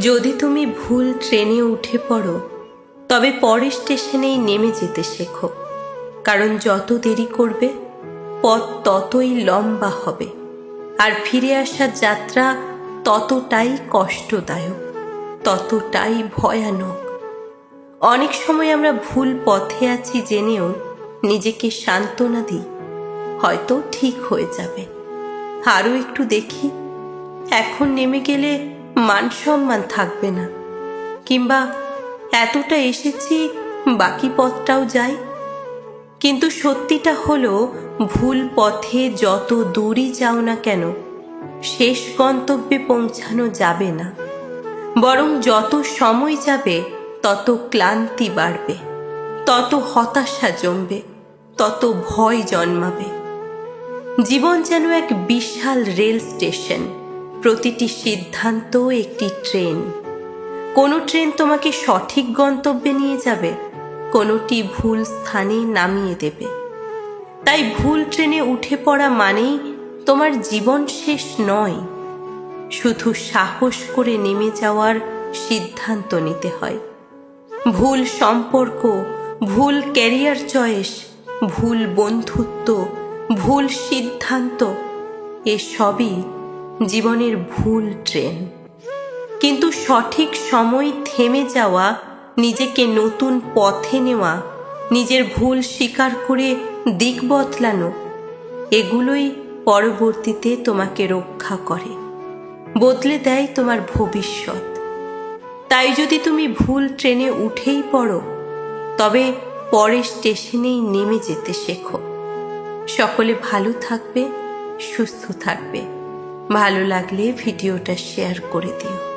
যদি তুমি ভুল ট্রেনে উঠে পড়ো, তবে পরের স্টেশনেই নেমে যেতে শেখো। কারণ যত দেরি করবে, পথ ততই লম্বা হবে। আর ফিরে আসার যাত্রা ততটাই কষ্টদায়ক, ততটাই ভয়ানক। অনেক সময় আমরা ভুল পথে আছি জেনেও নিজেকে সান্ত্বনা দিই। হয়তো ঠিক হয়ে যাবে। আরও একটু দেখি, এখন নেমে গেলে মান সম্মান থাকবে না। কিংবা এতটা এসেছি বাকি পথটাও যাই। কিন্তু সত্যিটা হলো, ভুল পথে যত দূরই যাও না কেন, শেষ গন্তব্যে পৌঁছানো যাবে না। বরং যত সময় যাবে, তত ক্লান্তি বাড়বে, তত হতাশা জমবে, তত ভয় জন্মাবে। জীবন যেন এক বিশাল রেল স্টেশন। প্রতিটি সিদ্ধান্ত একটি ট্রেন। কোনো ট্রেন তোমাকে সঠিক গন্তব্যে নিয়ে যাবে, কোনোটি ভুল স্থানে নামিয়ে দেবে। তাই ভুল ট্রেনে উঠে পড়া মানেই তোমার জীবন শেষ নয়। শুধু সাহস করে নেমে যাওয়ার সিদ্ধান্ত নিতে হয়। ভুল সম্পর্ক, ভুল ক্যারিয়ার চয়েস, ভুল বন্ধুত্ব, ভুল সিদ্ধান্ত, এসবই জীবনের ভুল ট্রেন। কিন্তু সঠিক সময় থেমে যাওয়া, নিজেকে নতুন পথে নেওয়া, নিজের ভুল স্বীকার করে দিক বদলানো, এগুলোই পরবর্তীতে তোমাকে রক্ষা করে, বদলে দেয় তোমার ভবিষ্যৎ। তাই যদি তুমি ভুল ট্রেনে উঠেই পড়ো, তবে পরের স্টেশনেই নেমে যেতে শেখো। সকলে ভালো থাকবে, সুস্থ থাকবে। ভালো লাগলে ভিডিওটা শেয়ার করে দিও।